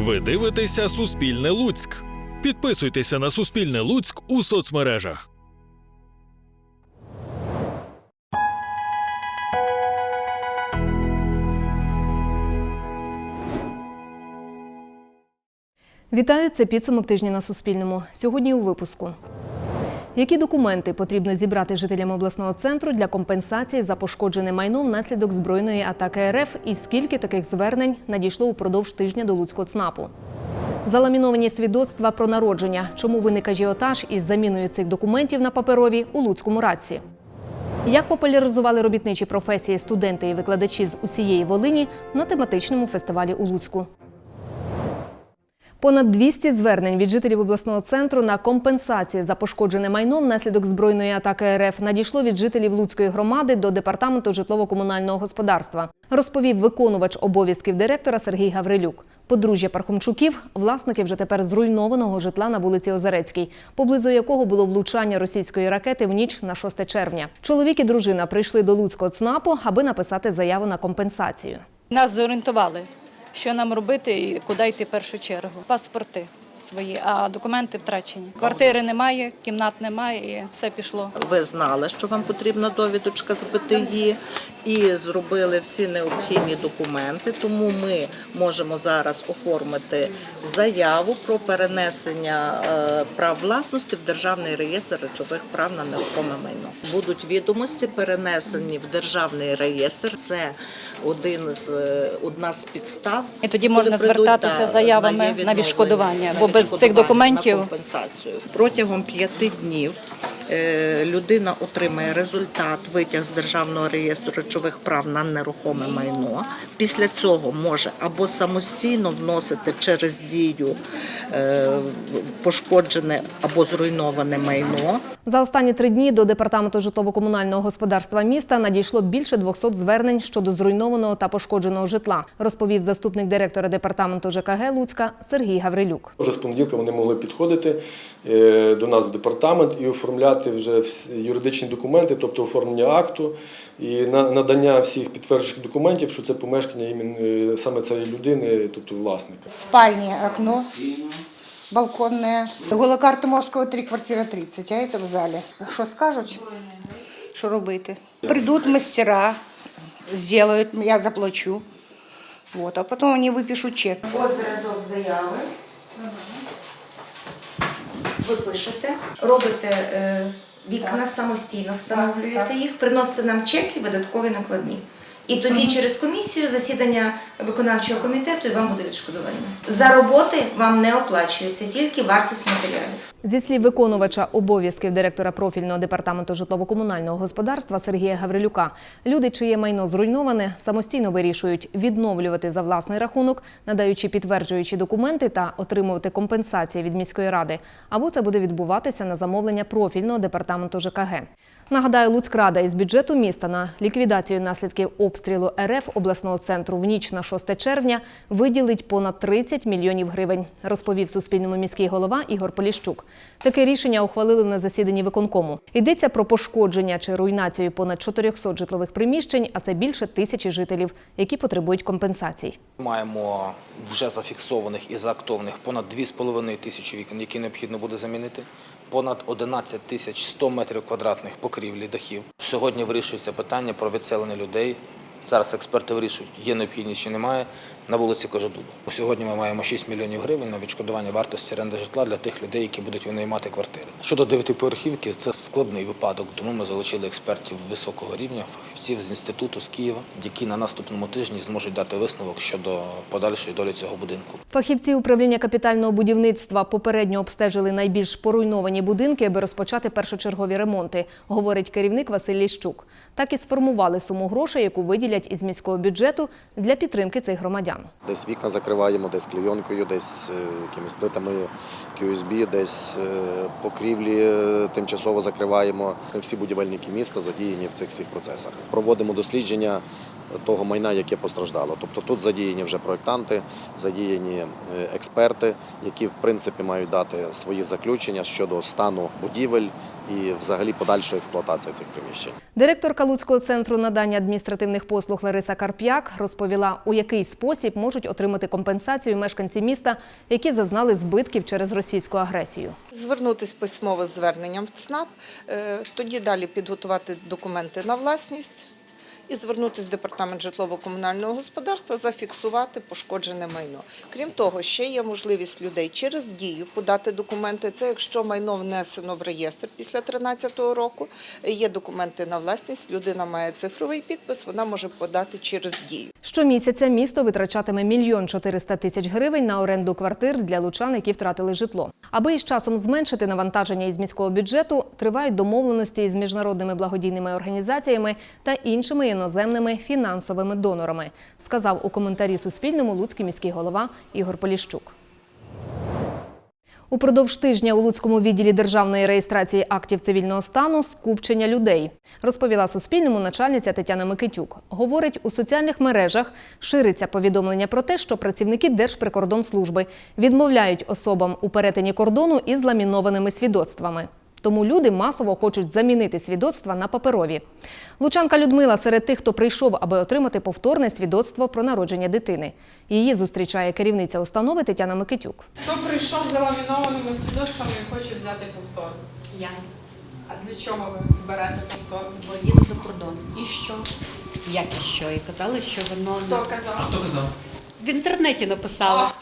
Ви дивитеся Суспільне Луцьк. Підписуйтеся на Суспільне Луцьк у соцмережах. Вітаю, це підсумок тижня на Суспільному. Сьогодні у випуску. Які документи потрібно зібрати жителям обласного центру для компенсації за пошкоджене майно внаслідок збройної атаки РФ і скільки таких звернень надійшло упродовж тижня до Луцького ЦНАПу? Заламіновані свідоцтва про народження. Чому виник ажіотаж із заміною цих документів на паперові у Луцькому радці? Як популяризували робітничі професії студенти і викладачі з усієї Волині на тематичному фестивалі у Луцьку? Понад 200 звернень від жителів обласного центру на компенсацію за пошкоджене майно внаслідок збройної атаки РФ надійшло від жителів Луцької громади до департаменту житлово-комунального господарства. Розповів виконувач обов'язків директора Сергій Гаврилюк. Подружжя Пархомчуків власники вже тепер зруйнованого житла на вулиці Озерецькій, поблизу якого було влучання російської ракети в ніч на 6 червня. Чоловік і дружина прийшли до Луцького ЦНАПу, аби написати заяву на компенсацію. Нас зорієнтували, що нам робити і куди йти першу чергу. Паспорти свої, а документи втрачені. Квартири немає, кімнат немає, і все пішло. Ви знали, що вам потрібна довідочка з БТІ і зробили всі необхідні документи. Тому ми можемо зараз оформити заяву про перенесення е, прав власності в державний реєстр речових прав на нерухоме майно. Будуть відомості перенесені в державний реєстр. Це один з е, одна з підстав. І тоді можна прийдуть, звертатися з заявами на відшкодування, бо без цих документів- на компенсацію. Протягом п'яти днів людина отримає результат витяг з державного реєстру речових прав на нерухоме майно. Після цього може або самостійно вносити через дію е, пошкоджене або зруйноване майно. За останні три дні до департаменту житлово-комунального господарства міста надійшло більше 200 звернень щодо зруйнованого та пошкодженого житла, розповів заступник директора департаменту ЖКГ Луцька Сергій Гаврилюк. Вже з понеділка вони могли підходити е, до нас в департамент і оформляти вже юридичні документи, тобто оформлення акту і надання всіх підтверджуючих документів, що це помешкання е, саме цієї людини, тобто власника. В спальне окно балконное. Голокарта Москово 3, квартира 30, а это в зале. Що скажуть? Що робити? Придуть мастера, сделают, я заплачу. Вот, а потом они выпишут чек. Ось зразок заяви. Ви пишете, робите е, вікна самостійно, встановлюєте їх, приносите нам чеки, видаткові накладні. І тоді через комісію засідання виконавчого комітету і вам буде відшкодування. За роботи вам не оплачується, тільки вартість матеріалів. Зі слів виконувача обов'язків директора профільного департаменту житлово-комунального господарства Сергія Гаврилюка, люди, чиє майно зруйноване, самостійно вирішують відновлювати за власний рахунок, надаючи підтверджуючі документи та отримувати компенсації від міської ради, або це буде відбуватися на замовлення профільного департаменту ЖКГ. Нагадаю, Луцькрада із бюджету міста на ліквідацію наслідків обстрілу РФ обласного центру в ніч на 6 червня виділить понад 30 мільйонів гривень, розповів Суспільному міський голова Ігор Поліщук. Таке рішення ухвалили на засіданні виконкому. Йдеться про пошкодження чи руйнацію понад 400 житлових приміщень, а це більше тисячі жителів, які потребують компенсацій. Маємо вже зафіксованих і заактованих понад 2,5 тисячі вікон, які необхідно буде замінити, понад 11 тисяч 100 метрів квадратних покрівлі дахів. Сьогодні вирішується питання про відселення людей. Зараз експерти вирішують, є необхідність чи немає на вулиці Кожедуба. Сьогодні ми маємо 6 мільйонів гривень на відшкодування вартості оренди житла для тих людей, які будуть винаймати квартири. Щодо дев'ятиповерхівки, це складний випадок, тому ми залучили експертів високого рівня, фахівців з інституту з Києва, які на наступному тижні зможуть дати висновок щодо подальшої долі цього будинку. Фахівці управління капітального будівництва попередньо обстежили найбільш поруйновані будинки, аби розпочати першочергові ремонти, говорить керівник Василь Ліщук. Так і сформували суму грошей, яку виділять із міського бюджету для підтримки цих громадян. Десь вікна закриваємо, десь клейонкою, десь е, якимись плитами QSB, десь е, покрівлі е, тимчасово закриваємо. Всі будівельники міста задіяні в цих всіх процесах. Проводимо дослідження того майна, яке постраждало. Тобто тут задіяні вже проєктанти, задіяні експерти, які в принципі мають дати свої заключення щодо стану будівель і взагалі подальша експлуатація цих приміщень. Директорка Луцького центру надання адміністративних послуг Лариса Карп'як розповіла, у який спосіб можуть отримати компенсацію мешканці міста, які зазнали збитків через російську агресію. Звернутись письмово з зверненням в ЦНАП, е, тоді далі підготувати документи на власність і звернутися в департамент житлово-комунального господарства, зафіксувати пошкоджене майно. Крім того, ще є можливість людей через дію подати документи. Це якщо майно внесено в реєстр після 2013 року, є документи на власність, людина має цифровий підпис, вона може подати через дію. Щомісяця місто витрачатиме мільйон 400 тисяч гривень на оренду квартир для лучан, які втратили житло. Аби із часом зменшити навантаження із міського бюджету, тривають домовленості із міжнародними благодійними організаціями та іншими іноземними фінансовими донорами, сказав у коментарі Суспільному Луцький міський голова Ігор Поліщук. Упродовж тижня у Луцькому відділі державної реєстрації актів цивільного стану скупчення людей, розповіла Суспільному начальниця Тетяна Микитюк. Говорить, у соціальних мережах шириться повідомлення про те, що працівники Держприкордонслужби відмовляють особам у перетині кордону із ламінованими свідоцтвами. Тому люди масово хочуть замінити свідоцтва на паперові. Лучанка Людмила серед тих, хто прийшов, аби отримати повторне свідоцтво про народження дитини. Її зустрічає керівниця установи Тетяна Микитюк. Хто прийшов за ламінованими свідоцтвами і хоче взяти повторно? Я, А для чого ви берете повторно? бо їду за кордон. І що? Як і що? І казали, що воно Хто казав? Хто казав? в інтернеті написала.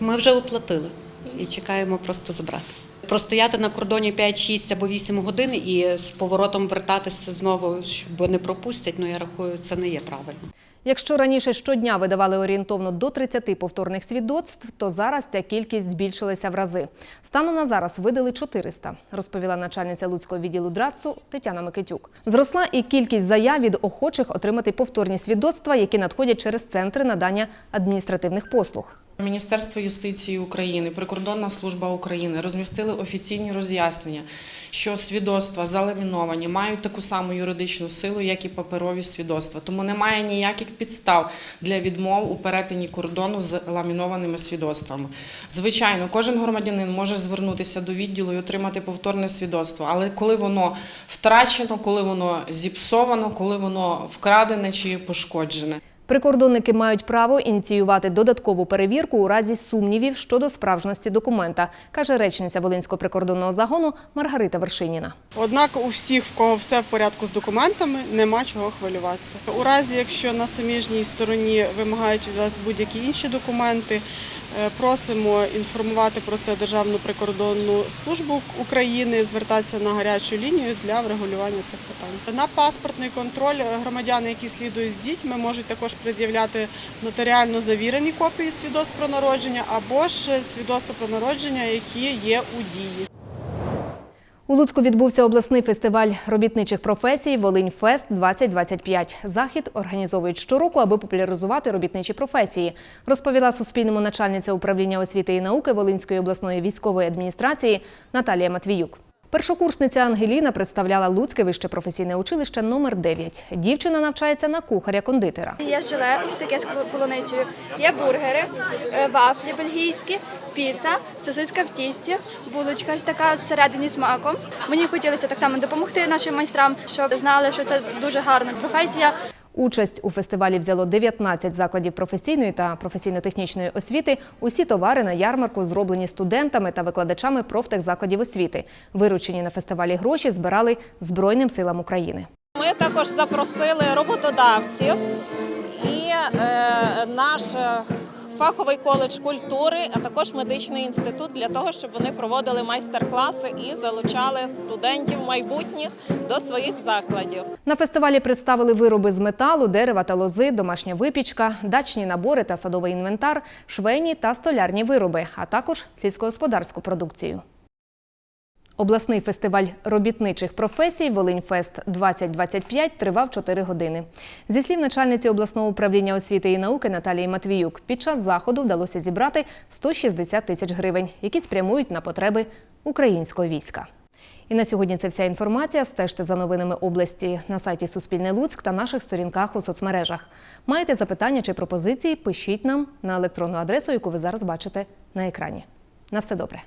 Ми вже оплатили і чекаємо просто забрати. Простояти на кордоні 5, 6 або 8 годин і з поворотом вертатися знову, бо не пропустять, ну я рахую, це не є правильно. Якщо раніше щодня видавали орієнтовно до 30 повторних свідоцтв, то зараз ця кількість збільшилася в рази. Станом на зараз видали 400, розповіла начальниця Луцького відділу ДРАЦу Тетяна Микитюк. Зросла і кількість заяв від охочих отримати повторні свідоцтва, які надходять через центри надання адміністративних послуг. Міністерство юстиції України, Прикордонна служба України розмістили офіційні роз'яснення, що свідоцтва заламіновані мають таку саму юридичну силу, як і паперові свідоцтва. Тому немає ніяких підстав для відмов у перетині кордону з ламінованими свідоцтвами. Звичайно, кожен громадянин може звернутися до відділу і отримати повторне свідоцтво, але коли воно втрачено, коли воно зіпсовано, коли воно вкрадене чи пошкоджене. Прикордонники мають право ініціювати додаткову перевірку у разі сумнівів щодо справжності документа, каже речниця Волинського прикордонного загону Маргарита Вершиніна. Однак у всіх, в кого все в порядку з документами, нема чого хвилюватися. У разі, якщо на суміжній стороні вимагають від вас будь-які інші документи, е, просимо інформувати про це Державну прикордонну службу України, звертатися на гарячу лінію для врегулювання цих питань. На паспортний контроль громадяни, які слідують з дітьми, можуть також пред'являти нотаріально завірені копії свідоцтв про народження або ж свідоцтва про народження, які є у дії. У Луцьку відбувся обласний фестиваль робітничих професій Волинь-Фест 2025. Захід організовують щороку, аби популяризувати робітничі професії, розповіла Суспільному начальниця управління освіти і науки Волинської обласної військової адміністрації Наталія Матвіюк. Першокурсниця Ангеліна представляла Луцьке вище професійне училище номер 9 Дівчина навчається на кухаря-кондитера. Є желе, ось таке з полуницею, є бургери, е, вафлі бельгійські, піца, сосиска в тісті, булочка ось така всередині з маком. Мені хотілося так само допомогти нашим майстрам, щоб знали, що це дуже гарна професія. Участь у фестивалі взяло 19 закладів професійної та професійно-технічної освіти. Усі товари на ярмарку зроблені студентами та викладачами профтехзакладів освіти. Виручені на фестивалі гроші збирали Збройним силам України. Ми також запросили роботодавців і е, наш е, фаховий коледж культури, а також медичний інститут для того, щоб вони проводили майстер-класи і залучали студентів майбутніх до своїх закладів. На фестивалі представили вироби з металу, дерева та лози, домашня випічка, дачні набори та садовий інвентар, швейні та столярні вироби, а також сільськогосподарську продукцію. Обласний фестиваль робітничих професій Волиньфест 2025 тривав 4 години. Зі слів начальниці обласного управління освіти і науки Наталії Матвіюк, під час заходу вдалося зібрати 160 тисяч гривень, які спрямують на потреби українського війська. І на сьогодні це вся інформація. Стежте за новинами області на сайті Суспільне Луцьк та наших сторінках у соцмережах. Маєте запитання чи пропозиції? Пишіть нам на електронну адресу, яку ви зараз бачите на екрані. На все добре.